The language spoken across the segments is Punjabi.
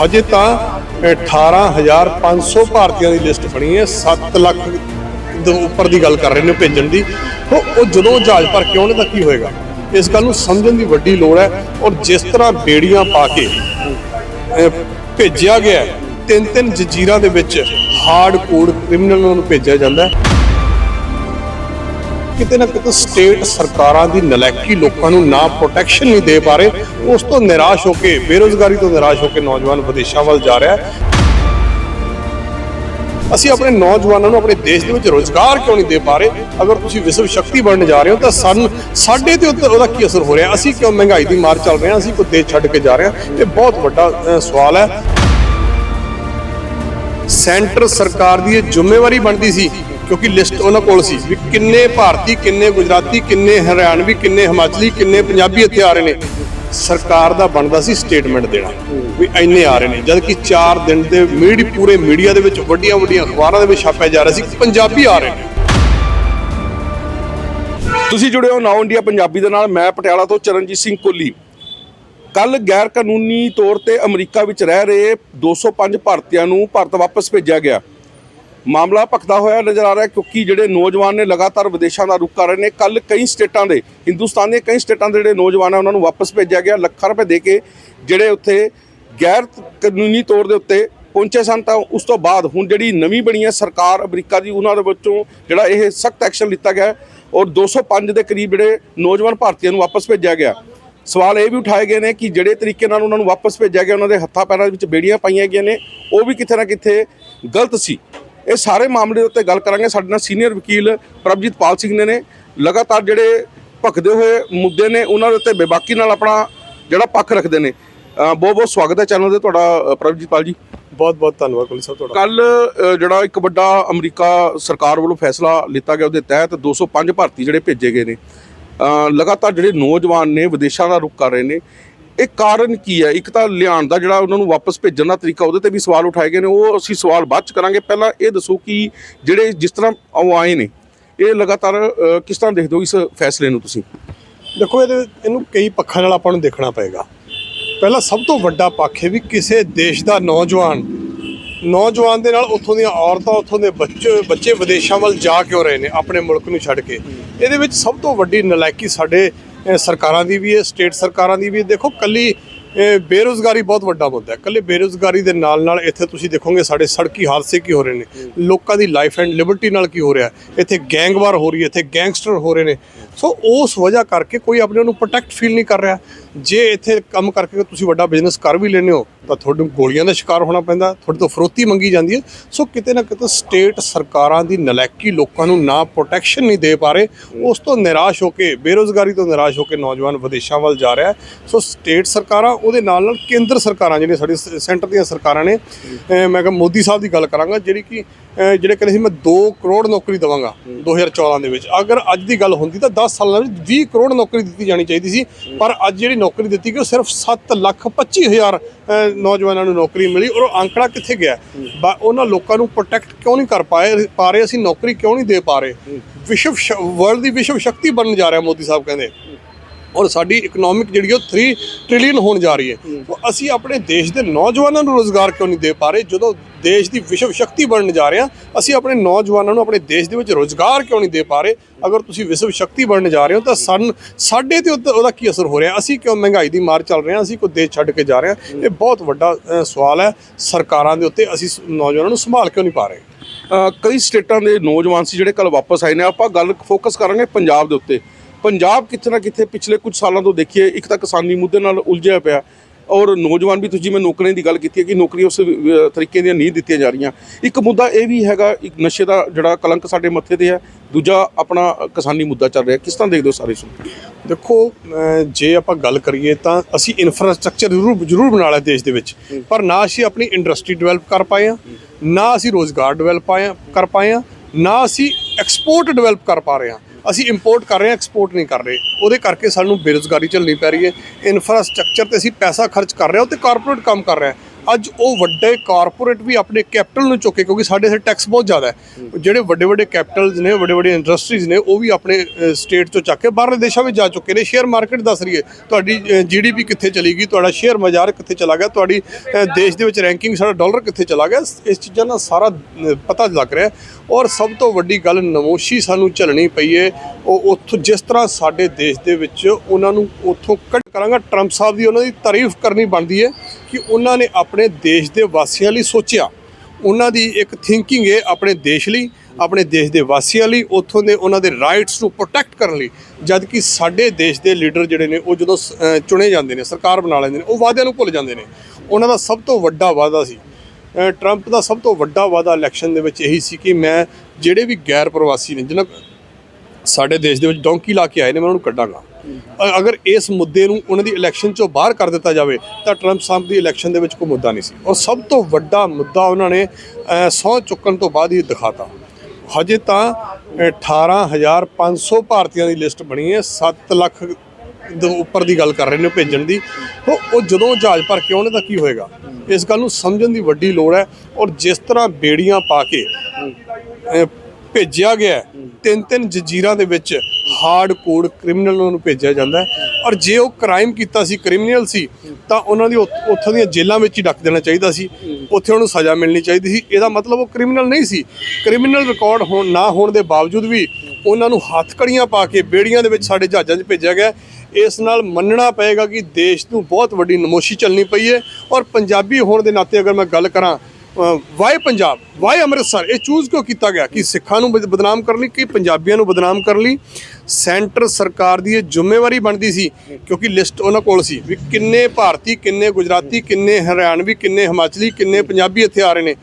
ਹਜੇ ਤਾਂ 18500 ਭਾਰਤੀਆਂ ਦੀ ਲਿਸਟ ਬਣੀ ਹੈ। 7 ਲੱਖ ਦੇ ਉੱਪਰ ਦੀ ਗੱਲ ਕਰ ਰਹੇ ਨੇ ਭੇਜਣ ਦੀ। ਉਹ ਉਹ ਜਦੋਂ ਜਹਾਜ਼ ਭਰ ਕੇ ਆਉਣੇ ਤਾਂ ਕੀ ਹੋਏਗਾ? ਇਸ ਗੱਲ ਨੂੰ ਸਮਝਣ ਦੀ ਵੱਡੀ ਲੋੜ ਹੈ ਔਰ ਜਿਸ ਤਰ੍ਹਾਂ ਬੇੜੀਆਂ ਪਾ ਕੇ ਭੇਜਿਆ ਗਿਆ ਤਿੰਨ ਤਿੰਨ ਜਜ਼ੀਰਾਂ ਦੇ ਵਿੱਚ ਹਾਰਡ ਕੋਡ ਕ੍ਰਿਮੀਨਲਾਂ ਨੂੰ ਭੇਜਿਆ ਜਾਂਦਾ ਹੈ। ਕਿਤੇ ਨਾ ਕਿਤੇ ਸਟੇਟ ਸਰਕਾਰਾਂ ਦੀ ਨਲੈਕੀ ਲੋਕਾਂ ਨੂੰ ਨਾ ਪ੍ਰੋਟੈਕਸ਼ਨ ਨਹੀਂ ਦੇ ਪਾ ਰਹੇ, ਉਸ ਤੋਂ ਨਿਰਾਸ਼ ਹੋ ਕੇ, ਬੇਰੋਜ਼ਗਾਰੀ ਤੋਂ ਨਿਰਾਸ਼ ਹੋ ਕੇ ਨੌਜਵਾਨ ਵਿਦੇਸ਼ਾਂ ਵੱਲ ਜਾ ਰਿਹਾ ਹੈ। ਅਸੀਂ ਆਪਣੇ ਨੌਜਵਾਨਾਂ ਨੂੰ ਆਪਣੇ ਦੇਸ਼ ਦੇ ਵਿੱਚ ਰੋਜ਼ਗਾਰ ਕਿਉਂ ਨਹੀਂ ਦੇ ਪਾ ਰਹੇ? ਅਗਰ ਤੁਸੀਂ ਵਿਸ਼ਵ ਸ਼ਕਤੀ ਬਣਨ ਜਾ ਰਹੇ ਹੋ, ਤਾਂ ਸਾਨੂੰ, ਸਾਡੇ ਤੇ ਉੱਤੇ ਉਹਦਾ ਕੀ ਅਸਰ ਹੋ ਰਿਹਾ? ਅਸੀਂ ਕਿਉਂ ਮਹਿੰਗਾਈ ਦੀ ਮਾਰ ਚੱਲ ਰਹੇ ਹਾਂ? ਅਸੀਂ ਕੋਈ ਦੇਸ਼ ਛੱਡ ਕੇ ਜਾ ਰਹੇ ਹਾਂ? ਇਹ ਬਹੁਤ ਵੱਡਾ ਸਵਾਲ ਹੈ। ਸੈਂਟਰ ਸਰਕਾਰ ਦੀ ਇਹ ਜ਼ਿੰਮੇਵਾਰੀ ਬਣਦੀ ਸੀ ਕਿਉਂਕਿ ਲਿਸਟ ਉਹਨਾਂ ਕੋਲ ਸੀ ਵੀ ਕਿੰਨੇ ਭਾਰਤੀ, ਕਿੰਨੇ ਗੁਜਰਾਤੀ, ਕਿੰਨੇ ਹਰਿਆਣਵੀ, ਕਿੰਨੇ ਹਿਮਾਚਲੀ, ਕਿੰਨੇ ਪੰਜਾਬੀ ਇੱਥੇ ਆ ਰਹੇ ਨੇ। ਸਰਕਾਰ ਦਾ ਬਣਦਾ ਸੀ ਸਟੇਟਮੈਂਟ ਦੇਣਾ, ਵੀ ਇੰਨੇ ਆ ਰਹੇ ਨੇ। ਜਦ ਕਿ 4 ਦਿਨ ਦੇ ਮੀਡੀ, ਪੂਰੇ ਮੀਡੀਆ ਦੇ ਵਿੱਚ ਵੱਡੀਆਂ ਵੱਡੀਆਂ ਅਖਬਾਰਾਂ ਦੇ ਵਿੱਚ ਛਾਪਿਆ ਜਾ ਰਿਹਾ ਸੀ ਕਿ ਪੰਜਾਬੀ ਆ ਰਹੇ ਨੇ। ਤੁਸੀਂ ਜੁੜੇ ਹੋ ਨਾਓ ਇੰਡੀਆ ਪੰਜਾਬੀ ਦੇ ਨਾਲ, ਮੈਂ ਪਟਿਆਲਾ ਤੋਂ ਚਰਨਜੀਤ ਸਿੰਘ ਕੋਲੀ। ਕੱਲ ਗੈਰ ਕਾਨੂੰਨੀ ਤੌਰ ਤੇ ਅਮਰੀਕਾ ਵਿੱਚ ਰਹਿ ਰਹੇ 205 ਭਾਰਤੀਆਂ ਨੂੰ ਭਾਰਤ ਵਾਪਸ ਭੇਜਿਆ ਗਿਆ। ਮਾਮਲਾ ਭਖਦਾ ਹੋਇਆ ਨਜ਼ਰ ਆ ਰਿਹਾ ਕਿਉਂਕਿ ਜਿਹੜੇ ਨੌਜਵਾਨ ਨੇ ਲਗਾਤਾਰ ਵਿਦੇਸ਼ਾਂ ਦਾ ਰੁਖ ਕਰ ਰਹੇ ਨੇ ਕੱਲ ਕਈ ਸਟੇਟਾਂ ਦੇ, ਹਿੰਦੁਸਤਾਨ ਦੇ ਕਈ ਸਟੇਟਾਂ ਦੇ ਜਿਹੜੇ ਨੌਜਵਾਨ ਆ, ਉਹਨਾਂ ਨੂੰ ਵਾਪਸ ਭੇਜਿਆ ਗਿਆ, ਲੱਖਾਂ ਰੁਪਏ ਦੇ ਕੇ ਜਿਹੜੇ ਉੱਥੇ ਗੈਰ ਕਾਨੂੰਨੀ ਤੌਰ ਦੇ ਉੱਤੇ ਪਹੁੰਚੇ ਸਨ, ਤਾਂ ਉਸ ਤੋਂ ਬਾਅਦ ਹੁਣ ਜਿਹੜੀ ਨਵੀਂ ਬਣੀ ਹੈ ਸਰਕਾਰ ਅਮਰੀਕਾ ਦੀ, ਉਹਨਾਂ ਦੇ ਵਿੱਚੋਂ ਜਿਹੜਾ ਇਹ ਸਖਤ ਐਕਸ਼ਨ ਲਿੱਤਾ ਗਿਆ ਹੈ ਔਰ 205 ਦੇ ਕਰੀਬ ਜਿਹੜੇ ਨੌਜਵਾਨ ਭਾਰਤੀਆਂ ਨੂੰ ਵਾਪਸ ਭੇਜਿਆ ਗਿਆ। ਸਵਾਲ ਇਹ ਵੀ ਉਠਾਏ ਗਏ ਨੇ ਕਿ ਜਿਹੜੇ ਤਰੀਕੇ ਨਾਲ ਉਹਨਾਂ ਨੂੰ ਵਾਪਸ ਭੇਜਿਆ ਗਿਆ, ਉਹਨਾਂ ਦੇ ਹੱਥਾਂ ਪੈਰਾਂ ਵਿੱਚ ਬੇੜੀਆਂ ਪਾਈਆਂ ਗਈਆਂ ਨੇ, ਉਹ ਵੀ ਕਿਤੇ ਨਾ ਕਿਤੇ ਗਲਤ ਸੀ। ਇਹ ਸਾਰੇ ਮਾਮਲੇ ਦੇ ਉੱਤੇ ਗੱਲ ਕਰਾਂਗੇ। ਸਾਡੇ ਨਾਲ ਸੀਨੀਅਰ ਵਕੀਲ ਪ੍ਰਭਜੀਤ ਪਾਲ ਸਿੰਘ ਨੇ ਨੇ ਲਗਾਤਾਰ ਜਿਹੜੇ ਭਖਦੇ ਹੋਏ ਮੁੱਦੇ ਨੇ ਉਹਨਾਂ ਦੇ ਉੱਤੇ ਬੇਬਾਕੀ ਨਾਲ ਆਪਣਾ ਜਿਹੜਾ ਪੱਖ ਰੱਖਦੇ ਨੇ। ਬਹੁਤ ਬਹੁਤ ਸਵਾਗਤ ਹੈ ਚੈਨਲ ਤੇ ਤੁਹਾਡਾ ਪ੍ਰਭਜੀਤ ਪਾਲ ਜੀ। ਬਹੁਤ ਬਹੁਤ ਧੰਨਵਾਦ ਕੁਲੀ ਸਾਹਿਬ ਤੁਹਾਡਾ। ਕੱਲ ਜਿਹੜਾ ਇੱਕ ਵੱਡਾ ਅਮਰੀਕਾ ਸਰਕਾਰ ਵੱਲੋਂ ਫੈਸਲਾ ਲਿੱਤਾ ਗਿਆ ਉਹਦੇ ਤਹਿਤ 205 ਭਾਰਤੀ ਜਿਹੜੇ ਭੇਜੇ ਗਏ ਨੇ। ਲਗਾਤਾਰ ਜਿਹੜੇ ਨੌਜਵਾਨ ਨੇ ਵਿਦੇਸ਼ਾਂ ਦਾ ਰੁਖ ਕਰ ਰਹੇ ਨੇ ਇਹ ਕਾਰਨ ਕੀ ਹੈ? ਇੱਕ ਤਾਂ ਲਿਆਉਣ ਦਾ ਜਿਹੜਾ ਉਹਨਾਂ ਨੂੰ ਵਾਪਸ ਭੇਜਣ ਦਾ ਤਰੀਕਾ, ਉਹਦੇ ਤੇ ਵੀ ਸਵਾਲ ਉਠਾਏ ਗਏ ਨੇ। ਉਹ ਅਸੀਂ ਸਵਾਲ ਬਾਅਦ ਚ ਕਰਾਂਗੇ। ਪਹਿਲਾਂ ਇਹ ਦੱਸੋ ਕਿ ਜਿਹੜੇ ਜਿਸ ਤਰ੍ਹਾਂ ਉਹ ਆਏ ਨੇ, ਇਹ ਲਗਾਤਾਰ ਕਿਸ ਤਰ੍ਹਾਂ ਦੇਖਦੇ ਹੋ ਇਸ ਫੈਸਲੇ ਨੂੰ ਤੁਸੀਂ? ਦੇਖੋ, ਇਹਦੇ ਇਹਨੂੰ ਕਈ ਪੱਖਾਂ ਨਾਲ ਆਪਾਂ ਨੂੰ ਦੇਖਣਾ ਪਏਗਾ। ਪਹਿਲਾ ਸਭ ਤੋਂ ਵੱਡਾ ਪੱਖ ਹੈ ਵੀ ਕਿਸੇ ਦੇਸ਼ ਦਾ ਨੌਜਵਾਨ ਨੌਜਵਾਨ ਦੇ ਨਾਲ ਉੱਥੋਂ ਦੀਆਂ ਔਰਤਾਂ, ਉੱਥੋਂ ਦੇ ਬੱਚੇ ਬੱਚੇ ਵਿਦੇਸ਼ਾਂ ਵੱਲ ਜਾ ਕਿਉਂ ਰਹੇ ਨੇ, ਆਪਣੇ ਮੁਲਕ ਨੂੰ ਛੱਡ ਕੇ। ਇਹਦੇ ਵਿੱਚ ਸਭ ਤੋਂ ਵੱਡੀ ਨਲਾਇਕੀ ਸਾਡੇ ਸਰਕਾਰਾਂ ਦੀ ਵੀ ਹੈ ਸਟੇਟ ਸਰਕਾਰਾਂ ਦੀ ਵੀ ਦੇਖੋ ਕੱਲੀ ਅਹ, ਬੇਰੁਜ਼ਗਾਰੀ ਬਹੁਤ ਵੱਡਾ ਮੁੱਦਾ ਹੈ। ਕੱਲੇ ਬੇਰੁਜ਼ਗਾਰੀ ਦੇ ਨਾਲ ਨਾਲ ਇੱਥੇ ਤੁਸੀਂ ਦੇਖੋਗੇ ਸਾਡੇ ਸੜਕੀ ਹਾਦਸੇ ਕੀ ਹੋ ਰਹੇ ਨੇ। ਲੋਕਾਂ ਦੀ ਲਾਈਫ ਐਂਡ ਲਿਬਰਟੀ ਨਾਲ ਕੀ ਹੋ ਰਿਹਾ ਇੱਥੇ ਗੈਂਗਵਾਰ ਹੋ ਰਹੀ ਹੈ ਇੱਥੇ ਗੈਂਗਸਟਰ ਹੋ ਰਹੇ ਨੇ। ਸੋ ਉਸ ਵਜ੍ਹਾ ਕਰਕੇ ਕੋਈ ਆਪਣੇ ਨੂੰ ਪ੍ਰੋਟੈਕਟ ਫੀਲ ਨਹੀਂ ਕਰ ਰਿਹਾ। ਜੇ ਇੱਥੇ ਕੰਮ ਕਰਕੇ ਤੁਸੀਂ ਵੱਡਾ ਬਿਜ਼ਨਸ ਕਰ ਵੀ ਲੈਂਦੇ ਹੋ, ਤਾਂ ਤੁਹਾਨੂੰ ਗੋਲੀਆਂ ਦਾ ਸ਼ਿਕਾਰ ਹੋਣਾ ਪੈਂਦਾ, ਤੁਹਾਡੇ ਤੋਂ ਫਰੋਤੀ ਮੰਗੀ ਜਾਂਦੀ ਹੈ। ਸੋ ਕਿਤੇ ਨਾ ਕਿਤੇ ਸਟੇਟ ਸਰਕਾਰਾਂ ਦੀ ਨਲੈਕੀ ਲੋਕਾਂ ਨੂੰ ਨਾ ਪ੍ਰੋਟੈਕਸ਼ਨ ਨਹੀਂ ਦੇ ਪਾ ਰਹੇ, ਉਸ ਤੋਂ ਨਿਰਾਸ਼ ਹੋ ਕੇ, ਬੇਰੋਜ਼ਗਾਰੀ ਤੋਂ ਨਿਰਾਸ਼ ਹੋ ਕੇ ਨੌਜਵਾਨ ਵਿਦੇਸ਼ਾਂ ਵੱਲ ਜਾ ਰਿਹਾ ਸੋ ਸਟੇਟ ਸਰਕਾਰਾਂ, ਉਹਦੇ ਨਾਲ ਨਾਲ ਕੇਂਦਰ ਸਰਕਾਰਾਂ, ਜਿਹੜੀਆਂ ਸਾਡੀ ਸੈਂਟਰ ਦੀਆਂ ਸਰਕਾਰਾਂ ਨੇ ਮੈਂ ਕਿਹਾ ਮੋਦੀ ਸਾਹਿਬ ਦੀ ਗੱਲ ਕਰਾਂਗਾ, ਜਿਹੜੀ ਕਿ ਜਿਹੜੇ ਕਹਿੰਦੇ ਸੀ ਮੈਂ 2 ਕਰੋੜ ਨੌਕਰੀ ਦਵਾਂਗਾ 2014 ਦੇ ਵਿੱਚ। ਅਗਰ ਅੱਜ ਦੀ ਗੱਲ ਹੁੰਦੀ ਤਾਂ 10 ਸਾਲਾਂ ਵਿੱਚ 20 ਕਰੋੜ ਨੌਕਰੀ ਦਿੱਤੀ ਜਾਣੀ ਚਾਹੀਦੀ ਸੀ, ਪਰ ਅੱਜ ਜਿਹੜੀ ਨੌਕਰੀ ਦਿੱਤੀ ਗਈ ਉਹ ਸਿਰਫ 7 ਲੱਖ 25 ਹਜ਼ਾਰ ਅਹ, ਨੌਜਵਾਨਾਂ ਨੂੰ ਨੌਕਰੀ ਮਿਲੀ ਔਰ ਉਹ ਅੰਕੜਾ ਕਿੱਥੇ ਗਿਆ? ਉਹਨਾਂ ਲੋਕਾਂ ਨੂੰ ਪ੍ਰੋਟੈਕਟ ਕਿਉਂ ਨਹੀਂ ਕਰ ਪਾਏ ਪਾ ਰਹੇ? ਅਸੀਂ ਨੌਕਰੀ ਕਿਉਂ ਨਹੀਂ ਦੇ ਪਾ ਰਹੇ? ਵਿਸ਼ਵ ਵਰਲਡ ਦੀ ਵਿਸ਼ਵ ਸ਼ਕਤੀ ਬਣਨ ਜਾ ਰਿਹਾ ਮੋਦੀ ਸਾਹਿਬ ਕਹਿੰਦੇ। ਔਰ ਸਾਡੀ ਇਕਨੋਮਿਕ ਜਿਹੜੀ ਉਹ 3 ਟ੍ਰਿਲੀਅਨ ਹੋਣ ਜਾ ਰਹੀ ਹੈ। ਤਾਂ ਅਸੀਂ ਆਪਣੇ ਦੇਸ਼ ਦੇ ਨੌਜਵਾਨਾਂ ਨੂੰ ਰੋਜ਼ਗਾਰ ਕਿਉਂ ਨਹੀਂ ਦੇ ਪਾ ਰਹੇ? ਜਦੋਂ ਦੇਸ਼ ਦੀ ਵਿਸ਼ਵ ਸ਼ਕਤੀ ਬਣਨ ਜਾ ਰਹੇ ਹਾਂ ਅਸੀਂ ਆਪਣੇ ਨੌਜਵਾਨਾਂ ਨੂੰ ਆਪਣੇ ਦੇਸ਼ ਦੇ ਵਿੱਚ ਰੋਜ਼ਗਾਰ ਕਿਉਂ ਨਹੀਂ ਦੇ ਪਾ ਰਹੇ? ਅਗਰ ਤੁਸੀਂ ਵਿਸ਼ਵ ਸ਼ਕਤੀ ਬਣਨ ਜਾ ਰਹੇ ਹੋ ਤਾਂ ਸਨ ਸਾਡੇ ਤੇ ਉਹਦਾ ਕੀ ਅਸਰ ਹੋ ਰਿਹਾ? ਅਸੀਂ ਕਿਉਂ ਮਹਿੰਗਾਈ ਦੀ ਮਾਰ ਚੱਲ ਰਹੇ ਹਾਂ? ਅਸੀਂ ਕੋਈ ਦੇਸ਼ ਛੱਡ ਕੇ ਜਾ ਰਹੇ ਹਾਂ? ਇਹ ਬਹੁਤ ਵੱਡਾ ਸਵਾਲ ਹੈ। ਸਰਕਾਰਾਂ ਦੇ ਉੱਤੇ ਅਸੀਂ ਨੌਜਵਾਨਾਂ ਨੂੰ ਸੰਭਾਲ ਕਿਉਂ ਨਹੀਂ ਪਾ ਰਹੇ? ਕਈ ਸਟੇਟਾਂ ਦੇ ਨੌਜਵਾਨ ਸੀ ਜਿਹੜੇ ਕੱਲ ਵਾਪਸ ਆਏ ਨੇ। ਆਪਾਂ ਗੱਲ ਫੋਕਸ ਕਰਾਂਗੇ ਪੰਜਾਬ ਦੇ ਉੱਤੇ। ਪੰਜਾਬ ਕਿਤੇ ਨਾ ਕਿਤੇ ਪਿਛਲੇ ਕੁਝ ਸਾਲਾਂ ਤੋਂ ਦੇਖੀਏ ਇੱਕ ਤਾਂ ਕਿਸਾਨੀ ਮੁੱਦੇ ਨਾਲ ਉਲਝਿਆ ਪਿਆ। ਔਰ ਨੌਜਵਾਨ ਵੀ ਤੁਸੀਂ ਮੈਂ ਨੌਕਰੀਆਂ ਦੀ ਗੱਲ ਕੀਤੀ ਹੈ ਕਿ ਨੌਕਰੀਆਂ ਉਸ ਤਰੀਕੇ ਦੀਆਂ ਨਹੀਂ ਦਿੱਤੀਆਂ ਜਾ ਰਹੀਆਂ। ਇੱਕ ਮੁੱਦਾ ਇਹ ਵੀ ਹੈਗਾ ਇੱਕ ਨਸ਼ੇ ਦਾ ਜਿਹੜਾ ਕਲੰਕ ਸਾਡੇ ਮੱਥੇ ਤੇ ਹੈ ਦੂਜਾ ਆਪਣਾ ਕਿਸਾਨੀ ਮੁੱਦਾ ਚੱਲ ਰਿਹਾ। ਕਿਸ ਤਰ੍ਹਾਂ ਦੇਖਦੇ ਹੋ ਸਾਰੇ ਨੂੰ? ਦੇਖੋ ਜੇ ਆਪਾਂ ਗੱਲ ਕਰੀਏ ਤਾਂ ਅਸੀਂ ਇਨਫਰਾਸਟ੍ਰਕਚਰ ਜ਼ਰੂਰ ਜ਼ਰੂਰ ਬਣਾ ਲਿਆ ਦੇਸ਼ ਦੇ ਵਿੱਚ। ਪਰ ਨਾ ਅਸੀਂ ਆਪਣੀ ਇੰਡਸਟਰੀ ਡਿਵੈਲਪ ਕਰ ਪਾਏ ਆ ਨਾ ਅਸੀਂ ਰੋਜ਼ਗਾਰ ਡਿਵੈਲਪ ਪਾਏ ਕਰ ਪਾਏ ਆ ਨਾ ਅਸੀਂ ਐਕਸਪੋਰਟ ਡਿਵੈਲਪ ਕਰ ਪਾ ਰਹੇ ਆ ਅਸੀਂ ਇੰਪੋਰਟ ਕਰ ਰਹੇ ਹਾਂ ਐਕਸਪੋਰਟ ਨਹੀਂ ਕਰ ਰਹੇ। ਉਹਦੇ ਕਰਕੇ ਸਾਨੂੰ ਬੇਰੁਜ਼ਗਾਰੀ ਝੱਲਣੀ ਪੈ ਰਹੀ ਹੈ। ਇਨਫਰਾਸਟ੍ਰਕਚਰ ਤੇ ਅਸੀਂ ਪੈਸਾ ਖਰਚ ਕਰ ਰਹੇ ਹਾਂ ਤੇ ਕਾਰਪੋਰੇਟ ਕੰਮ ਕਰ ਰਹੇ ਹਾਂ। ਅੱਜ ਉਹ ਵੱਡੇ ਕਾਰਪੋਰੇਟ ਵੀ ਆਪਣੇ ਕੈਪੀਟਲ ਨੂੰ ਚੁੱਕੇ ਕਿਉਂਕਿ ਸਾਡੇ ਇੱਥੇ ਟੈਕਸ ਬਹੁਤ ਜ਼ਿਆਦਾ ਹੈ। ਜਿਹੜੇ ਵੱਡੇ ਵੱਡੇ ਕੈਪੀਟਲਸ ਨੇ ਵੱਡੇ ਵੱਡੇ ਇੰਡਸਟਰੀਜ਼ ਨੇ ਉਹ ਵੀ ਆਪਣੇ ਸਟੇਟ ਤੋਂ ਚੱਕ ਕੇ ਬਾਹਰਲੇ ਦੇਸ਼ਾਂ ਵਿੱਚ ਜਾ ਚੁੱਕੇ ਨੇ। ਸ਼ੇਅਰ ਮਾਰਕੀਟ ਦੱਸ ਰਹੀ ਹੈ ਤੁਹਾਡੀ ਜੀਡੀਪੀ ਕਿੱਥੇ ਚਲੀ ਗਈ ਤੁਹਾਡਾ ਸ਼ੇਅਰ ਬਾਜ਼ਾਰ ਕਿੱਥੇ ਚਲਾ ਗਿਆ ਤੁਹਾਡੀ ਦੇਸ਼ ਦੇ ਵਿੱਚ ਰੈਂਕਿੰਗ ਸਾਡਾ ਡਾਲਰ ਕਿੱਥੇ ਚਲਾ ਗਿਆ ਇਸ- ਚੀਜ਼ਾਂ ਦਾ ਸਾਰਾ ਪਤਾ ਲੱਗ ਰਿਹਾ। ਔਰ ਸਭ ਤੋਂ ਵੱਡੀ ਗੱਲ ਨਮੋਸ਼ੀ ਸਾਨੂੰ ਝੱਲਣੀ ਪਈ ਹੈ ਉਹ ਉੱਥੋਂ ਜਿਸ ਤਰ੍ਹਾਂ ਸਾਡੇ ਦੇਸ਼ ਦੇ ਵਿੱਚ ਉਹਨਾਂ ਨੂੰ ਉੱਥੋਂ ਕੱਢ ਕਰਾਂਗਾ ਟਰੰਪ ਸਾਹਿਬ ਦੀ ਉਹਨਾਂ ਦੀ ਤਾਰੀਫ ਕਰਨੀ ਬਣਦੀ ਹੈ। ਕਿ ਉਹਨਾਂ ਨੇ ਆਪਣੇ ਦੇਸ਼ ਦੇ ਵਾਸੀਆਂ ਲਈ ਸੋਚਿਆ। ਉਹਨਾਂ ਦੀ ਇੱਕ ਥਿੰਕਿੰਗ ਹੈ ਆਪਣੇ ਦੇਸ਼ ਲਈ, ਆਪਣੇ ਦੇਸ਼ ਦੇ ਵਾਸੀਆਂ ਲਈ, ਉੱਥੋਂ ਦੇ ਉਹਨਾਂ ਦੇ ਰਾਈਟਸ ਨੂੰ ਪ੍ਰੋਟੈਕਟ ਕਰਨ ਲਈ। ਜਦ ਕਿ ਸਾਡੇ ਦੇਸ਼ ਦੇ ਲੀਡਰ ਜਿਹੜੇ ਨੇ, ਉਹ ਜਦੋਂ ਸ- ਚੁਣੇ ਜਾਂਦੇ ਨੇ, ਸਰਕਾਰ ਬਣਾ ਲੈਂਦੇ ਨੇ, ਉਹ ਵਾਅਦਿਆਂ ਨੂੰ ਭੁੱਲ ਜਾਂਦੇ ਨੇ। ਉਹਨਾਂ ਦਾ ਸਭ ਤੋਂ ਵੱਡਾ ਵਾਅਦਾ ਸੀ। ਟਰੰਪ ਦਾ ਸਭ ਤੋਂ ਵੱਡਾ ਵਾਅਦਾ ਇਲੈਕਸ਼ਨ ਦੇ ਵਿੱਚ ਇਹੀ ਸੀ ਕਿ ਮੈਂ ਜਿਹੜੇ ਵੀ ਗੈਰ ਪ੍ਰਵਾਸੀ ਨੇ, ਜਿਨ੍ਹਾਂ ਸਾਡੇ ਦੇਸ਼ ਦੇ ਵਿੱਚ ਡੌਂਕੀ ਲਾ ਕੇ ਆਏ ਨੇ, ਮੈਂ ਉਹਨਾਂ ਨੂੰ ਕੱਢਾਂਗਾ। ਅਗਰ ਇਸ ਮੁੱਦੇ ਨੂੰ ਉਹਨਾਂ ਦੀ ਇਲੈਕਸ਼ਨ ਚੋਂ ਬਾਹਰ ਕਰ ਦਿੱਤਾ ਜਾਵੇ ਤਾਂ ਟਰੰਪ ਸਾਹਿਬ ਦੀ ਇਲੈਕਸ਼ਨ ਦੇ ਵਿੱਚ ਕੋਈ ਮੁੱਦਾ ਨਹੀਂ ਸੀ। ਔਰ ਸਭ ਤੋਂ ਵੱਡਾ ਮੁੱਦਾ ਉਹਨਾਂ ਨੇ ਸੌ ਚੁੱਕਣ ਤੋਂ ਬਾਅਦ ਹੀ ਦਿਖਾਤਾ। ਹਜੇ ਤਾਂ ਅ, 18500 ਭਾਰਤੀਆਂ ਦੀ ਲਿਸਟ ਬਣੀ ਹੈ 7 ਲੱਖ ਦੇ ਉੱਪਰ ਦੀ ਗੱਲ ਕਰ ਰਹੇ ਨੇ ਭੇਜਣ ਦੀ। ਉਹ ਉਹ ਜਦੋਂ ਜਹਾਜ਼ ਭਰ ਕੇ ਆਉਣੇ ਤਾਂ ਕੀ ਹੋਏਗਾ? ਇਸ ਗੱਲ ਨੂੰ ਸਮਝਣ ਦੀ ਵੱਡੀ ਲੋੜ ਹੈ। ਔਰ ਜਿਸ ਤਰ੍ਹਾਂ ਬੇੜੀਆਂ ਪਾ ਕੇ ਭੇਜਿਆ ਗਿਆ ਤਿੰਨ ਤਿੰਨ ਜਜ਼ੀਰਾਂ ਦੇ ਵਿੱਚ ਹਾਰਡ ਕੋਡ ਕ੍ਰਿਮੀਨਲਾਂ ਨੂੰ ਭੇਜਿਆ ਜਾਂਦਾ ਹੈ। ਔਰ ਜੇ ਉਹ ਕ੍ਰਾਈਮ ਕੀਤਾ ਸੀ, ਕ੍ਰਿਮੀਨਲ ਸੀ, ਤਾਂ ਉਹਨਾਂ ਦੀ ਉੱਥ- ਉੱਥੋਂ ਦੀਆਂ ਜੇਲ੍ਹਾਂ ਵਿੱਚ ਹੀ ਡੱਕ ਦੇਣਾ ਚਾਹੀਦਾ ਸੀ। ਉੱਥੇ ਉਹਨੂੰ ਸਜ਼ਾ ਮਿਲਣੀ ਚਾਹੀਦੀ ਸੀ। ਇਹਦਾ ਮਤਲਬ ਉਹ ਕ੍ਰਿਮੀਨਲ ਨਹੀਂ ਸੀ। ਕ੍ਰਿਮੀਨਲ ਰਿਕਾਰਡ ਹੋਣ, ਨਾ ਹੋਣ ਦੇ ਬਾਵਜੂਦ ਵੀ ਉਹਨਾਂ ਨੂੰ ਹੱਥਕੜੀਆਂ ਪਾ ਕੇ ਬੇੜੀਆਂ ਦੇ ਵਿੱਚ ਸਾਡੇ ਜਹਾਜ਼ਾਂ 'ਚ ਭੇਜਿਆ ਗਿਆ ਇਸ ਨਾਲ ਮੰਨਣਾ ਪਏਗਾ ਕਿ ਦੇਸ਼ ਨੂੰ ਬਹੁਤ ਵੱਡੀ ਨਮੋਸ਼ੀ ਚੱਲਣੀ ਪਈ ਹੈ। ਔਰ ਪੰਜਾਬੀ ਹੋਣ ਦੇ ਨਾਤੇ ਅਗਰ ਮੈਂ ਗੱਲ ਕਰਾਂ ਵਾਈ ਪੰਜਾਬ? ਵਾਈ ਅੰਮ੍ਰਿਤਸਰ? ਇਹ ਚੂਜ਼ ਕਿਉਂ ਕੀਤਾ ਗਿਆ? ਕਿ ਸਿੱਖਾਂ ਨੂੰ ਬਦ- ਬਦਨਾਮ ਕਰਨ ਲਈ, ਕਿ ਪੰਜਾਬੀਆਂ ਨੂੰ ਬਦਨਾਮ ਕਰਨ ਲਈ ਸੈਂਟਰ ਸਰਕਾਰ ਦੀ ਇਹ ਜ਼ਿੰਮੇਵਾਰੀ ਬਣਦੀ ਸੀ? ਕਿਉਂਕਿ ਲਿਸਟ ਉਹਨਾਂ ਕੋਲ ਸੀ ਵੀ ਕਿੰਨੇ ਭਾਰਤੀ, ਕਿੰਨੇ ਗੁਜਰਾਤੀ, ਕਿੰਨੇ ਹਰਿਆਣਵੀ, ਕਿੰਨੇ ਹਿਮਾਚਲੀ, ਕਿੰਨੇ ਪੰਜਾਬੀ ਇੱਥੇ ਆ ਰਹੇ ਨੇ।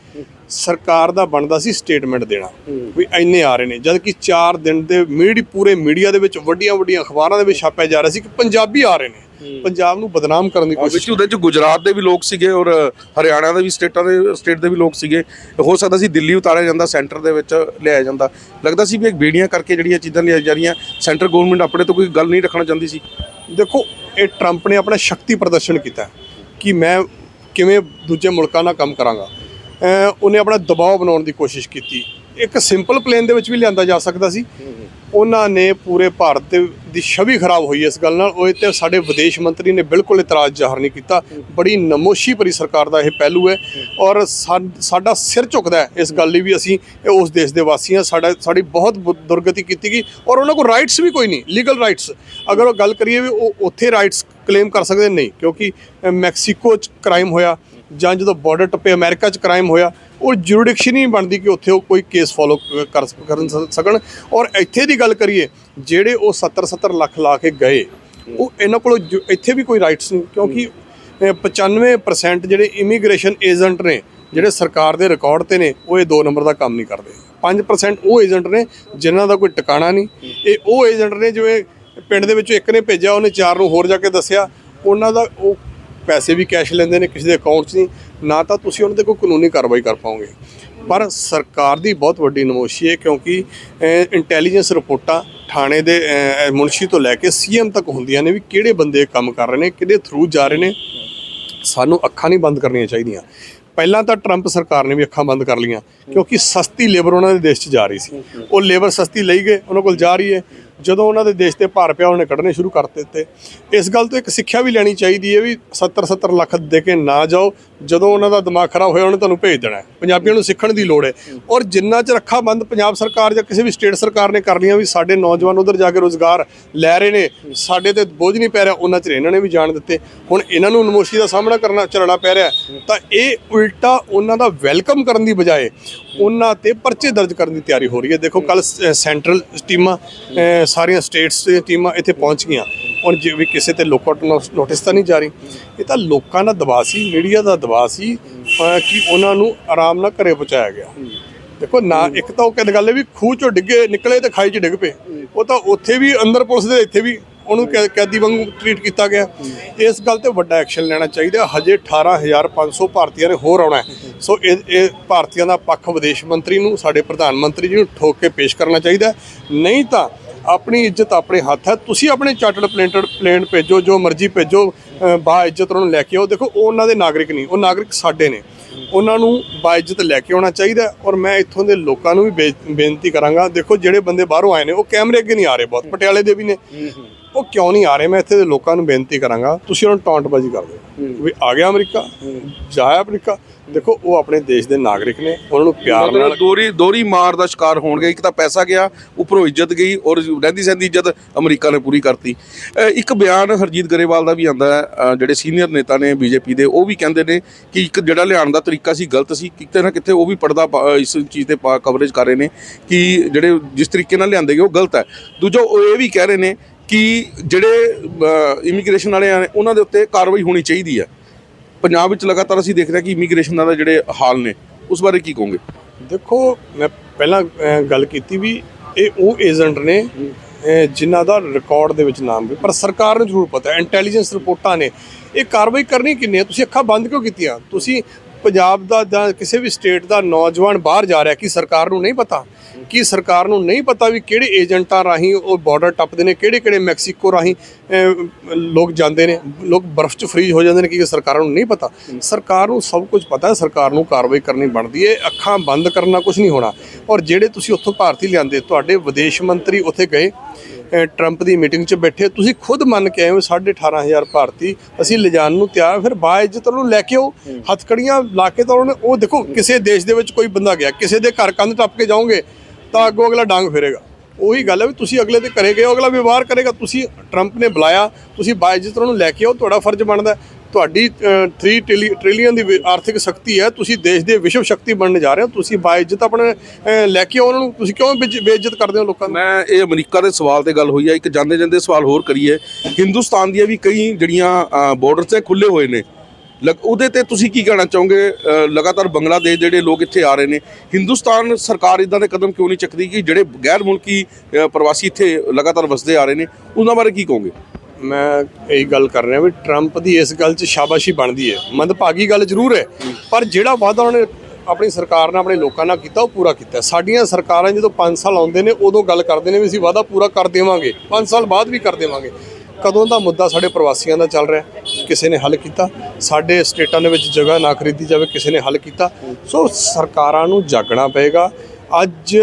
ਸਰਕਾਰ ਦਾ ਬਣਦਾ ਸੀ ਸਟੇਟਮੈਂਟ ਦੇਣਾ ਵੀ ਇੰਨੇ ਆ ਰਹੇ ਨੇ। ਜਦ ਕਿ 4 ਦਿਨ ਦੇ ਮੀਡੀ ਪੂਰੇ ਮੀਡੀਆ ਦੇ ਵਿੱਚ ਵੱਡੀਆਂ ਵੱਡੀਆਂ ਅਖਬਾਰਾਂ ਦੇ ਵਿੱਚ ਛਾਪਿਆ ਜਾ ਰਿਹਾ ਸੀ ਕਿ ਪੰਜਾਬੀ ਆ ਰਹੇ ਨੇ। ਪੰਜਾਬ ਨੂੰ ਬਦਨਾਮ ਕਰਨ ਦੀ ਕੋਸ਼ਿਸ਼ ਵਿੱਚ ਉਹਦੇ ਚ ਗੁਜਰਾਤ ਦੇ ਵੀ ਲੋਕ ਸੀਗੇ ਔਰ ਹਰਿਆਣਾ ਦੇ ਵੀ ਸਟੇਟਾਂ ਦੇ ਸਟੇਟ ਦੇ ਵੀ ਲੋਕ ਸੀਗੇ। ਹੋ ਸਕਦਾ ਸੀ ਦਿੱਲੀ ਉਤਾਰਿਆ ਜਾਂਦਾ ਸੈਂਟਰ ਦੇ ਵਿੱਚ ਲਿਆਇਆ ਜਾਂਦਾ। ਲੱਗਦਾ ਸੀ ਵੀ ਇੱਕ ਬੇੜੀਆਂ ਕਰਕੇ ਜਿਹੜੀਆਂ ਚੀਜ਼ਾਂ ਲਿਆਈ ਜਾ ਰਹੀਆਂ ਸੈਂਟਰ ਗਵਰਨਮੈਂਟ ਆਪਣੇ ਤੋਂ ਕੋਈ ਗੱਲ ਨਹੀਂ ਰੱਖਣਾ ਚਾਹੁੰਦੀ ਸੀ। ਦੇਖੋ ਇਹ ਟਰੰਪ ਨੇ ਆਪਣਾ ਸ਼ਕਤੀ ਪ੍ਰਦਰਸ਼ਨ ਕੀਤਾ ਕਿ ਮੈਂ ਕਿਵੇਂ ਦੂਜੇ ਮੁਲਕਾਂ ਨਾਲ ਕੰਮ ਕਰਾਂਗਾ। ਉਹਨੇ ਆਪਣਾ ਦਬਾਅ ਬਣਾਉਣ ਦੀ ਕੋਸ਼ਿਸ਼ ਕੀਤੀ। ਇੱਕ ਸਿੰਪਲ ਪਲੇਨ ਦੇ ਵਿੱਚ ਵੀ ਲਿਆਂਦਾ ਜਾ ਸਕਦਾ ਸੀ। ਉਹਨਾਂ ਨੇ ਪੂਰੇ ਭਾਰਤ ਦੀ ਛਵੀ ਖਰਾਬ ਹੋਈ ਇਸ ਗੱਲ ਨਾਲ। ਉਹ ਤੇ ਸਾਡੇ ਵਿਦੇਸ਼ ਮੰਤਰੀ ਨੇ ਬਿਲਕੁਲ ਇਤਰਾਜ਼ ਜ਼ਾਹਰ ਨਹੀਂ ਕੀਤਾ। ਬੜੀ ਨਮੋਸ਼ੀ ਭਰੀ ਸਰਕਾਰ ਦਾ ਇਹ ਪਹਿਲੂ ਹੈ। ਔਰ ਸਾ- ਸਾਡਾ ਸਿਰ ਝੁਕਦਾ ਹੈ ਇਸ ਗੱਲ ਲਈ ਵੀ ਅਸੀਂ ਉਸ ਦੇਸ਼ ਦੇ ਵਾਸੀ ਹਾਂ। ਸਾਡਾ, ਸਾਡੀ ਬਹੁਤ ਦੁਰਗਤੀ ਕੀਤੀ ਗਈ। ਔਰ ਉਹਨਾਂ ਕੋਲ ਰਾਈਟਸ ਵੀ ਕੋਈ ਨਹੀਂ ਲੀਗਲ ਰਾਈਟਸ ਅਗਰ ਉਹ ਗੱਲ ਕਰੀਏ ਵੀ ਉਹ ਉੱਥੇ ਰਾਈਟਸ ਕਲੇਮ ਕਰ ਸਕਦੇ ਨਹੀਂ, ਕਿਉਂਕਿ ਮੈਕਸੀਕੋ 'ਚ ਕ੍ਰਾਈਮ ਹੋਇਆ। ਜਾਂ ਜਦੋਂ ਬਾਰਡਰ ਟੱਪੇ ਅਮਰੀਕਾ 'ਚ ਕ੍ਰਾਈਮ ਹੋਇਆ ਉਹ ਜੁਰਿਡਿਕਸ਼ਨ ਹੀ ਬਣਦੀ ਕਿ ਉੱਥੇ ਉਹ ਕੋਈ ਕੇਸ ਫੋਲੋ ਕਰ ਕਰਨ ਸ- ਸਕਣ। ਔਰ ਇੱਥੇ ਦੀ ਗੱਲ ਕਰੀਏ ਜਿਹੜੇ ਉਹ 70 70 ਲੱਖ ਲਾ ਕੇ ਗਏ ਉਹ ਇਹਨਾਂ ਕੋਲ ਇੱਥੇ ਵੀ ਕੋਈ ਰਾਈਟਸ ਨਹੀਂ ਕਿਉਂਕਿ ਅ, 95% ਜਿਹੜੇ ਇਮੀਗ੍ਰੇਸ਼ਨ ਏਜੰਟ ਨੇ ਜਿਹੜੇ ਸਰਕਾਰ ਦੇ ਰਿਕਾਰਡ ਤੇ ਨੇ ਉਹ ਇਹ ਦੋ ਨੰਬਰ ਦਾ ਕੰਮ ਨਹੀਂ ਕਰਦੇ। 5% ਉਹ ਏਜੰਟ ਨੇ ਜਿਨ੍ਹਾਂ ਦਾ ਕੋਈ ਟਿਕਾਣਾ ਨਹੀਂ। ਇਹ ਉਹ ਏਜੰਟ ਨੇ ਜਿਵੇਂ ਪਿੰਡ ਦੇ ਵਿੱਚੋਂ ਇੱਕ ਨੇ ਭੇਜਿਆ ਉਹਨੇ ਚਾਰ ਨੂੰ ਹੋਰ ਜਾ ਕੇ ਦੱਸਿਆ। ਉਹਨਾਂ ਦਾ ਉਹ ਪੈਸੇ ਵੀ ਕੈਸ਼ ਲੈਂਦੇ ਨੇ, ਕਿਸੇ ਦੇ ਅਕਾਊਂਟ 'ਚ ਨਹੀਂ। ਨਾ ਤਾਂ ਤੁਸੀਂ ਉਹਨਾਂ ਤੇ ਕੋਈ ਕਾਨੂੰਨੀ ਕਾਰਵਾਈ ਕਰ ਪਾਓਗੇ। ਪਰ ਸਰਕਾਰ ਦੀ ਬਹੁਤ ਵੱਡੀ ਨਮੋਸ਼ੀ ਹੈ ਕਿਉਂਕਿ ਇੰਟੈਲੀਜੈਂਸ ਰਿਪੋਰਟਾਂ ਥਾਣੇ ਦੇ ਮੁਨਸ਼ੀ ਤੋਂ ਲੈ ਕੇ ਸੀਐਮ ਤੱਕ ਹੁੰਦੀਆਂ ਨੇ ਵੀ ਕਿਹੜੇ ਬੰਦੇ ਕੰਮ ਕਰ ਰਹੇ ਨੇ, ਕਿਹਦੇ ਥਰੂ ਜਾ ਰਹੇ ਨੇ। ਸਾਨੂੰ ਅੱਖਾਂ ਨਹੀਂ ਬੰਦ ਕਰਨੀਆਂ ਚਾਹੀਦੀਆਂ। ਪਹਿਲਾਂ ਤਾਂ ਟਰੰਪ ਸਰਕਾਰ ਨੇ ਵੀ ਅੱਖਾਂ ਬੰਦ ਕਰ ਲਈਆਂ, ਕਿਉਂਕਿ ਸਸਤੀ ਲੇਬਰ ਉਹਨਾਂ ਦੇ ਦੇਸ਼ 'ਚ ਜਾ ਰਹੀ ਸੀ। ਉਹ ਲੇਬਰ ਸਸਤੀ ਲਈ ਗਏ, ਉਹਨਾਂ ਕੋਲ ਜਾ ਰਹੀ ਹੈ। ਜਦੋਂ ਉਹਨਾਂ ਦੇ ਦੇਸ਼ ਤੇ ਭਾਰ ਪਿਆ, ਉਹਨੇ ਕੱਢਣੇ ਸ਼ੁਰੂ ਕਰ ਦਿੱਤੇ। ਇਸ ਗੱਲ ਤੋਂ ਇੱਕ ਸਿੱਖਿਆ ਵੀ ਲੈਣੀ ਚਾਹੀਦੀ ਹੈ ਵੀ 70 70 ਲੱਖ ਦੇ ਕੇ ਨਾ ਜਾਓ। ਜਦੋਂ ਉਹਨਾਂ ਦਾ ਦਿਮਾਗ ਖਰਾਬ ਹੋਇਆ, ਉਹਨੇ ਤੁਹਾਨੂੰ ਭੇਜ ਦੇਣਾ ਪੰਜਾਬੀਆਂ ਨੂੰ ਸਿੱਖਣ ਦੀ ਲੋੜ ਹੈ। ਔਰ ਜਿੰਨਾ ਚ ਰੱਖਾ ਬੰਦ ਪੰਜਾਬ ਸਰਕਾਰ ਜਾਂ ਕਿਸੇ ਵੀ ਸਟੇਟ ਸਰਕਾਰ ਨੇ ਕਰ ਲੀਆਂ ਵੀ ਸਾਡੇ ਨੌਜਵਾਨ ਉਧਰ ਜਾ ਕੇ ਰੋਜ਼ਗਾਰ ਲੈ ਰਹੇ ਨੇ, ਸਾਡੇ ਤੇ ਬੋਝ ਨਹੀਂ ਪੈ ਰਿਹਾ, ਉਹਨਾਂ ਚ ਇਹਨਾਂ ਨੇ ਵੀ ਜਾਣ ਦਿੱਤੇ। ਹੁਣ ਇਹਨਾਂ ਨੂੰ ਨਮੋਸ਼ੀ ਦਾ ਸਾਹਮਣਾ ਕਰਨਾ ਚੱਲਣਾ ਪੈ ਰਿਹਾ ਤਾਂ ਇਹ ਉਲਟਾ ਉਹਨਾਂ ਦਾ ਵੈਲਕਮ ਕਰਨ ਦੀ ਬਜਾਏ ਉਹਨਾਂ ਤੇ ਪਰਚੇ ਦਰਜ ਕਰਨ ਦੀ ਤਿਆਰੀ ਹੋ ਰਹੀ ਹੈ। ਦੇਖੋ ਕੱਲ ਸੈਂਟਰਲ ਟੀਮਾਂ ਸਾਰੀਆਂ ਸਟੇਟਸ ਦੀਆਂ ਟੀਮਾਂ ਇੱਥੇ ਪਹੁੰਚ ਗਈਆਂ। ਹੁਣ ਜੇ ਵੀ ਕਿਸੇ ਤੇ ਲੋਕਆਊਟ ਨੋਟਿਸ ਤਾਂ ਨਹੀਂ ਜਾਰੀ ਇਹ ਤਾਂ ਲੋਕਾਂ ਦਾ ਦਬਾਅ ਸੀ, ਮੀਡੀਆ ਦਾ ਦਬਾਅ ਸੀ ਕਿ ਉਹਨਾਂ ਨੂੰ ਆਰਾਮ ਨਾਲ ਘਰੇ ਪਹੁੰਚਾਇਆ ਗਿਆ। ਦੇਖੋ, ਨਾ ਇੱਕ ਤਾਂ ਉਹ ਕਹਿੰਦੇ ਗੱਲ ਹੈ ਵੀ ਖੂਹ ਚੋਂ ਡਿੱਗੇ, ਨਿਕਲੇ ਤੇ ਖਾਈ 'ਚ ਡਿੱਗ ਪਏ। ਉਹ ਤਾਂ ਉੱਥੇ ਵੀ ਅੰਦਰ ਪੁਲਿਸ ਦੇ, ਇੱਥੇ ਵੀ ਉਹਨੂੰ ਕੈ- ਕੈਦੀ ਵਾਂਗੂ ਟ੍ਰੀਟ ਕੀਤਾ ਗਿਆ। ਇਸ ਗੱਲ ਤੇ ਵੱਡਾ ਐਕਸ਼ਨ ਲੈਣਾ ਚਾਹੀਦਾ। ਹਜੇ 18500 ਭਾਰਤੀਆਂ ਨੇ ਹੋਰ ਆਉਣਾ ਸੋ ਇਹ ਇਹ ਭਾਰਤੀਆਂ ਦਾ ਪੱਖ ਵਿਦੇਸ਼ ਮੰਤਰੀ ਨੂੰ, ਸਾਡੇ ਪ੍ਰਧਾਨ ਮੰਤਰੀ ਜੀ ਨੂੰ ਠੋਕ ਕੇ ਪੇਸ਼ ਕਰਨਾ ਚਾਹੀਦਾ ਨਹੀਂ ਤਾਂ ਆਪਣੀ ਇੱਜ਼ਤ ਆਪਣੇ ਹੱਥ ਹੈ। ਤੁਸੀਂ ਆਪਣੇ ਚਾਰਟਰਡ ਪਲੇਨਟਡ ਪਲੇਨ ਭੇਜੋ, ਜੋ ਮਰਜ਼ੀ ਭੇਜੋ ਬਾ ਇੱਜ਼ਤ ਉਹਨਾਂ ਨੂੰ ਲੈ ਕੇ ਆਓ। ਦੇਖੋ ਉਹ ਉਹਨਾਂ ਦੇ ਨਾਗਰਿਕ ਨਹੀਂ, ਉਹ ਨਾਗਰਿਕ ਸਾਡੇ ਨੇ। ਉਹਨਾਂ ਨੂੰ ਬਾ ਇੱਜ਼ਤ ਲੈ ਕੇ ਆਉਣਾ ਚਾਹੀਦਾ ਔਰ ਮੈਂ ਇੱਥੋਂ ਦੇ ਲੋਕਾਂ ਨੂੰ ਵੀ ਬੇ- ਬੇਨਤੀ ਕਰਾਂਗਾ। ਦੇਖੋ, ਜਿਹੜੇ ਬੰਦੇ ਬਾਹਰੋਂ ਆਏ ਨੇ, ਉਹ ਕੈਮਰੇ ਅੱਗੇ ਨਹੀਂ ਆ ਰਹੇ ਬਹੁਤ, ਪਟਿਆਲੇ ਦੇ ਵੀ ਨੇ। ਉਹ ਕਿਉਂ ਨਹੀਂ ਆ ਰਹੇ? ਮੈਂ ਇੱਥੇ ਦੇ ਲੋਕਾਂ ਨੂੰ ਬੇਨਤੀ ਕਰਾਂਗਾ ਤੁਸੀਂ ਉਹਨਾਂ ਨੂੰ ਟੌਂਟਬਾਜ਼ੀ ਕਰ ਦਿਓ। ਵੀ ਆ ਗਿਆ ਅਮਰੀਕਾ ਜਾਇਆ ਅਮਰੀਕਾ। ਦੇਖੋ ਉਹ ਆਪਣੇ ਦੇਸ਼ ਦੇ ਨਾਗਰਿਕ ਨੇ ਉਹਨਾਂ ਨੂੰ ਪਿਆਰ ਨਾਲ ਦੋਰੀ ਦੋਰੀ ਮਾਰ ਦਾ ਸ਼ਿਕਾਰ ਹੋਣਗੇ। ਇੱਕ ਤਾਂ ਪੈਸਾ ਗਿਆ ਉੱਪਰੋਂ ਇੱਜ਼ਤ ਗਈ ਔਰ ਰਹਿੰਦੀ ਸਹਿੰਦੀ ਇੱਜ਼ਤ ਅਮਰੀਕਾ ਨੇ ਪੂਰੀ ਕਰਤੀ। ਇੱਕ ਬਿਆਨ ਹਰਜੀਤ ਗਰੇਵਾਲ ਦਾ ਵੀ ਆਂਦਾ ਹੈ। ਜਿਹੜੇ ਸੀਨੀਅਰ ਨੇਤਾ ਨੇ ਬੀਜੇਪੀ ਦੇ ਉਹ ਵੀ ਕਹਿੰਦੇ ਨੇ ਕਿ ਇੱਕ ਜਿਹੜਾ ਲਿਆਉਣ ਦਾ ਤਰੀਕਾ ਸੀ ਗਲਤ ਸੀ। ਕਿਤੇ ਨਾ ਕਿਤੇ ਉਹ ਵੀ ਪਰਦਾ ਪਾ- ਇਸ ਚੀਜ਼ ਤੇ ਕਵਰੇਜ ਕਰ ਰਹੇ ਨੇ ਕਿ ਜਿਹੜੇ ਜਿਸ ਤਰੀਕੇ ਨਾਲ ਲਿਆਂਦੇ ਗਏ ਉਹ ਗਲਤ ਹੈ। ਦੂਜਾ ਉਹ ਇਹ ਵੀ ਕਹਿ ਰਹੇ ਨੇ ਕਿ ਜਿਹੜੇ ਇਮੀਗ੍ਰੇਸ਼ਨ ਵਾਲੇ ਆ ਉਹਨਾਂ ਦੇ ਉੱਤੇ ਕਾਰਵਾਈ ਹੋਣੀ ਚਾਹੀਦੀ ਹੈ ਪੰਜਾਬ ਵਿੱਚ ਲਗਾਤਾਰ ਅਸੀਂ ਦੇਖ ਰਹੇ ਹਾਂ ਕਿ ਇਮੀਗ੍ਰੇਸ਼ਨ ਦਾ ਜਿਹੜੇ ਹਾਲ ਨੇ ਉਸ ਬਾਰੇ ਕੀ ਕਹੋਗੇ? ਦੇਖੋ ਮੈਂ ਪਹਿਲਾਂ ਗੱਲ ਕੀਤੀ ਵੀ ਇਹ ਉਹ ਏਜੰਟ ਨੇ ਅਹ, ਜਿਨ੍ਹਾਂ ਦਾ ਰਿਕਾਰਡ ਦੇ ਵਿੱਚ ਨਾਮ ਵੀ ਪਰ ਸਰਕਾਰ ਨੂੰ ਜ਼ਰੂਰ ਪਤਾ ਹੈ ਇੰਟੈਲੀਜੈਂਸ ਰਿਪੋਰਟਾਂ ਨੇ। ਇਹ ਕਾਰਵਾਈ ਕਰਨੀ ਕਿੰਨੀ ਹੈ? ਤੁਸੀਂ ਅੱਖਾਂ ਬੰਦ ਕਿਉਂ ਕੀਤੀਆਂ? ਤੁਸੀਂ ਪੰਜਾਬ ਦਾ ਜਾਂ ਕਿਸੇ ਵੀ ਸਟੇਟ ਦਾ ਨੌਜਵਾਨ ਬਾਹਰ ਜਾ ਰਿਹਾ ਕਿ ਸਰਕਾਰ ਨੂੰ ਨਹੀਂ ਪਤਾ? ਕੀ ਸਰਕਾਰ ਨੂੰ ਨਹੀਂ ਪਤਾ ਵੀ ਕਿਹੜੇ ਏਜੰਟਾਂ ਰਾਹੀਂ ਉਹ ਬਾਰਡਰ ਟੱਪਦੇ ਨੇ, ਕਿਹੜੇ ਕਿਹੜੇ ਮੈਕਸੀਕੋ ਰਾਹੀਂ ਲੋਕ ਜਾਂਦੇ ਨੇ, ਲੋਕ ਬਰਫ਼ 'ਚ ਫਰੀਜ਼ ਹੋ ਜਾਂਦੇ ਨੇ, ਕਿ ਸਰਕਾਰਾਂ ਨੂੰ ਨਹੀਂ ਪਤਾ? ਸਰਕਾਰ ਨੂੰ ਸਭ ਕੁਝ ਪਤਾ ਹੈ, ਸਰਕਾਰ ਨੂੰ ਕਾਰਵਾਈ ਕਰਨੀ ਬਣਦੀ ਹੈ, ਅੱਖਾਂ ਬੰਦ ਕਰਨਾ ਕੁਝ ਨਹੀਂ ਹੋਣਾ। ਔਰ ਜਿਹੜੇ ਤੁਸੀਂ ਉੱਥੋਂ ਭਾਰਤੀ ਲਿਆਂਦੇ, ਤੁਹਾਡੇ ਵਿਦੇਸ਼ ਮੰਤਰੀ ਉੱਥੇ ਗਏ ਟਰੰਪ ਦੀ ਮੀਟਿੰਗ 'ਚ ਬੈਠੇ, ਤੁਸੀਂ ਖੁਦ ਮੰਨ ਕੇ ਆਏ ਹੋ 18500 ਭਾਰਤੀ, ਅਸੀਂ ਲਿਜਾਣ ਨੂੰ ਤਿਆਰ, ਫਿਰ ਬਾ ਇੱਜ਼ਤ ਨੂੰ ਲੈ ਕੇ ਆਓ। ਹੱਥਕੜੀਆਂ ਲਾ ਕੇ ਤਾਂ ਉਹਨੇ ਉਹ ਦੇਖੋ, ਕਿਸੇ ਦੇਸ਼ ਦੇ ਵਿੱਚ ਕੋਈ ਬੰਦਾ ਗਿਆ, ਕਿਸੇ ਦੇ ਘਰ ਕੰਧ ਟੱਪ ਕੇ ਜਾਓਗੇ ਤਾਂ ਅੱਗੋਂ ਅਗਲਾ ਡਾਂਗ ਫੇਰੇਗਾ। ਉਹੀ ਗੱਲ ਹੈ ਵੀ ਤੁਸੀਂ ਅਗਲੇ ਦੇ ਘਰੇ ਗਏ ਹੋ, ਅਗਲਾ ਵਿਵਹਾਰ ਕਰੇਗਾ ਤੁਸੀਂ ਟਰੰਪ ਨੇ ਬੁਲਾਇਆ ਤੁਸੀਂ ਬਾਇਜ਼ਤ ਨੂੰ ਲੈ ਕੇ ਆਓ ਤੁਹਾਡਾ ਫਰਜ਼ ਬਣਦਾ ਤੁਹਾਡੀ ਅ, 3 ਟ੍ਰਿਲੀ- ਟ੍ਰਿਲੀਅਨ ਦੀ ਵਿ- ਆਰਥਿਕ ਸ਼ਕਤੀ ਹੈ ਤੁਸੀਂ ਦੇਸ਼ ਦੇ ਵਿਸ਼ਵ ਸ਼ਕਤੀ ਬਣਨ ਜਾ ਰਹੇ ਹੋ ਤੁਸੀਂ ਬਾਇਜ਼ਤ ਆਪਣੇ ਲੈ ਕੇ ਆਓ ਉਹਨਾਂ ਨੂੰ। ਤੁਸੀਂ ਕਿਉਂ ਬੇਇੱਜ਼- ਬੇਇੱਜ਼ਤ ਕਰਦੇ ਹੋ ਲੋਕਾਂ ਨੂੰ ਮੈਂ ਇਹ ਅਮਰੀਕਾ ਦੇ ਸਵਾਲ ਤੇ ਗੱਲ ਹੋਈ ਹੈ ਇੱਕ ਜਾਂਦੇ ਜਾਂਦੇ ਸਵਾਲ ਹੋਰ ਕਰੀਏ। ਹਿੰਦੁਸਤਾਨ ਦੀਆਂ ਵੀ ਕਈ ਜਿਹੜੀਆਂ ਬਾਰਡਰ ਹੈ ਖੁੱਲੇ ਹੋਏ ਨੇ ਉਹਦੇ ਤੇ ਤੁਸੀਂ ਕੀ ਕਹਿਣਾ ਚਾਹੋਗੇ? ਲਗਾਤਾਰ ਬੰਗਲਾਦੇਸ਼ ਜਿਹੜੇ ਲੋਕ ਇੱਥੇ ਆ ਰਹੇ ਨੇ, ਹਿੰਦੁਸਤਾਨ ਸਰਕਾਰ ਇਦਾਂ ਦੇ ਕਦਮ ਕਿਉਂ ਨਹੀਂ ਚੱਕਦੀ ਕਿ ਜਿਹੜੇ ਗੈਰ ਮੁਲਕੀ ਪ੍ਰਵਾਸੀ ਇੱਥੇ ਲਗਾਤਾਰ ਵਸਦੇ ਆ ਰਹੇ ਨੇ, ਉਹਨਾਂ ਬਾਰੇ ਕੀ ਕਹੋਗੇ? ਮੈਂ ਇਹੀ ਗੱਲ ਕਰ ਰਿਹਾ ਵੀ ਟਰੰਪ ਦੀ ਇਸ ਗੱਲ 'ਚ ਸ਼ਾਬਾਸ਼ੀ ਬਣਦੀ ਹੈ। ਮੰਦਭਾਗੀ ਗੱਲ ਜ਼ਰੂਰ ਹੈ, ਪਰ ਜਿਹੜਾ ਵਾਅਦਾ ਉਹਨੇ ਆਪਣੀ ਸਰਕਾਰ ਨਾਲ, ਆਪਣੇ ਲੋਕਾਂ ਨਾਲ ਕੀਤਾ, ਉਹ ਪੂਰਾ ਕੀਤਾ ਸਾਡੀਆਂ ਸਰਕਾਰਾਂ ਜਦੋਂ 5 ਸਾਲ ਆਉਂਦੇ ਨੇ, ਉਦੋਂ ਗੱਲ ਕਰਦੇ ਨੇ ਵੀ ਅਸੀਂ ਵਾਅਦਾ ਪੂਰਾ ਕਰ ਦੇਵਾਂਗੇ 5 ਸਾਲ ਬਾਅਦ ਵੀ ਕਰ ਦੇਵਾਂਗੇ। ਕਦੋਂ ਦਾ ਮੁੱਦਾ ਸਾਡੇ ਪ੍ਰਵਾਸੀਆਂ ਦਾ ਚੱਲ ਰਿਹਾ ਕਿਸੇ ਨੇ ਹੱਲ ਕੀਤਾ? ਸਾਡੇ ਸਟੇਟਾਂ ਦੇ ਵਿੱਚ ਜਗ੍ਹਾ ਨਾ ਖਰੀਦੀ ਜਾਵੇ, ਕਿਸੇ ਨੇ ਹੱਲ ਕੀਤਾ? ਸੋ ਸਰਕਾਰਾਂ ਨੂੰ ਜਾਗਣਾ ਪਏਗਾ। ਅੱਜ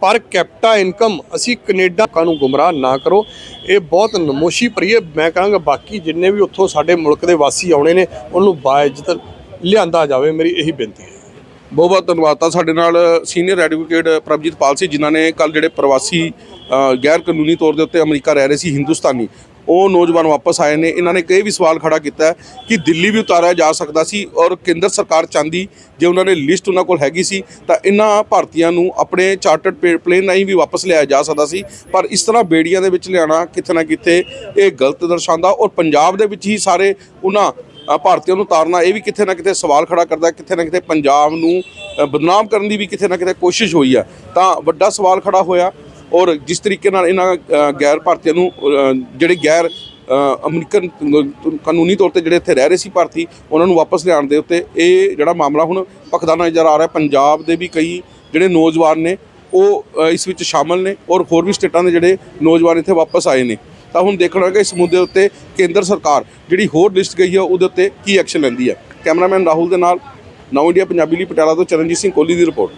ਪਰ ਕੈਪਟਾ ਇਨਕਮ ਅਸੀਂ ਕੈਨੇਡਾ ਲੋਕਾਂ ਨੂੰ ਗੁੰਮਰਾਹ ਨਾ ਕਰੋ। ਇਹ ਬਹੁਤ ਨਮੋਸ਼ੀ ਭਰੀਏ ਮੈਂ ਕਹਾਂਗਾ ਬਾਕੀ ਜਿੰਨੇ ਵੀ ਉੱਥੋਂ ਸਾਡੇ ਮੁਲਕ ਦੇ ਵਾਸੀ ਆਉਣੇ ਨੇ, ਉਹਨੂੰ ਨੂੰ ਬਾਇਜ਼ਤ ਲਿਆਂਦਾ ਜਾਵੇ। ਮੇਰੀ ਇਹੀ ਬੇਨਤੀ ਹੈ। ਬਹੁਤ ਬਹੁਤ ਧੰਨਵਾਦ। ਤਾਂ ਸਾਡੇ ਨਾਲ ਸੀਨੀਅਰ ਐਡਵੋਕੇਟ ਪ੍ਰਭਜੀਤ ਪਾਲ ਸੀ, ਜਿਨ੍ਹਾਂ ਨੇ ਕੱਲ ਜਿਹੜੇ ਪ੍ਰਵਾਸੀ ਗੈਰ ਕਾਨੂੰਨੀ ਤੌਰ ਦੇ ਉੱਤੇ ਅਮਰੀਕਾ ਰਹਿ ਰਹੇ ਸੀ, ਹਿੰਦੁਸਤਾਨੀ। ਉਹ ਨੌਜਵਾਨ ਵਾਪਸ ਆਏ ਨੇ। ਇਹਨਾਂ ਨੇ ਕਈ ਵੀ ਸਵਾਲ ਖੜਾ ਕੀਤਾ ਕਿ ਦਿੱਲੀ ਵੀ ਉਤਾਰਿਆ ਜਾ ਸਕਦਾ ਸੀ ਔਰ ਕੇਂਦਰ ਸਰਕਾਰ ਚਾਹੁੰਦੀ ਜੇ ਉਹਨਾਂ ਨੇ ਲਿਸਟ ਉਹਨਾਂ ਕੋਲ ਹੈਗੀ ਸੀ ਤਾਂ ਇਹਨਾਂ ਭਾਰਤੀਆਂ ਨੂੰ ਆਪਣੇ ਚਾਰਟਰਡ ਪਲੇਨ ਰਾਹੀਂ ਵੀ ਵਾਪਸ ਲਿਆਇਆ ਜਾ ਸਕਦਾ ਸੀ। ਪਰ ਇਸ ਤਰ੍ਹਾਂ ਬੇੜੀਆਂ ਦੇ ਵਿੱਚ ਲਿਆਣਾ ਕਿਤੇ ਨਾ ਕਿਤੇ ਇਹ ਗਲਤ ਦਰਸਾਉਂਦਾ ਔਰ ਪੰਜਾਬ ਦੇ ਵਿੱਚ ਹੀ ਸਾਰੇ ਉਹਨਾਂ ਭਾਰਤੀਆਂ ਨੂੰ ਤਾਰਨਾ ਇਹ ਵੀ ਕਿਤੇ ਨਾ ਕਿਤੇ ਸਵਾਲ ਖੜਾ ਕਰਦਾ ਕਿਤੇ ਨਾ ਕਿਤੇ ਪੰਜਾਬ ਨੂੰ ਬਦਨਾਮ ਕਰਨ ਦੀ ਵੀ ਕਿਤੇ ਨਾ ਕਿਤੇ ਕੋਸ਼ਿਸ਼ ਹੋਈ ਆ ਤਾਂ ਵੱਡਾ ਸਵਾਲ ਖੜਾ ਹੋਇਆ। ਔਰ ਜਿਸ ਤਰੀਕੇ ਨਾਲ ਇਹਨਾਂ ਗੈਰ ਭਾਰਤੀਆਂ ਨੂੰ ਜਿਹੜੇ ਗੈਰ ਅਮਰੀਕਨ ਕਾਨੂੰਨੀ ਤੌਰ ਤੇ ਜਿਹੜੇ ਇੱਥੇ ਰਹਿ ਰਹੇ ਸੀ ਭਾਰਤੀ, ਉਹਨਾਂ ਨੂੰ ਵਾਪਸ ਲਿਆਉਣ ਦੇ ਉੱਤੇ ਇਹ ਜਿਹੜਾ ਮਾਮਲਾ ਹੁਣ ਭਖਦਾ ਨਜ਼ਰ ਆ ਰਿਹਾ। ਪੰਜਾਬ ਦੇ ਵੀ ਕਈ ਜਿਹੜੇ ਨੌਜਵਾਨ ਨੇ, ਉਹ ਇਸ ਵਿੱਚ ਸ਼ਾਮਲ ਨੇ ਔਰ ਹੋਰ ਵੀ ਸਟੇਟਾਂ ਦੇ ਜਿਹੜੇ ਨੌਜਵਾਨ ਇੱਥੇ ਵਾਪਸ ਆਏ ਨੇ। ਤਾਂ ਹੁਣ ਦੇਖਣਾ ਹੋਵੇਗਾ ਇਸ ਮੁੱਦੇ ਉੱਤੇ ਕੇਂਦਰ ਸਰਕਾਰ ਜਿਹੜੀ ਹੋਰ ਲਿਸਟ ਗਈ ਹੈ, ਉਹਦੇ ਉੱਤੇ ਕੀ ਐਕਸ਼ਨ ਲੈਂਦੀ ਹੈ। ਕੈਮਰਾਮੈਨ ਰਾਹੁਲ ਦੇ ਨਾਲ ਨਾਉ ਇੰਡੀਆ, ਪੰਜਾਬੀ ਲਈ ਪਟਿਆਲਾ ਤੋਂ ਚਰਨਜੀਤ ਸਿੰਘ ਕੋਹਲੀ ਦੀ ਰਿਪੋਰਟ।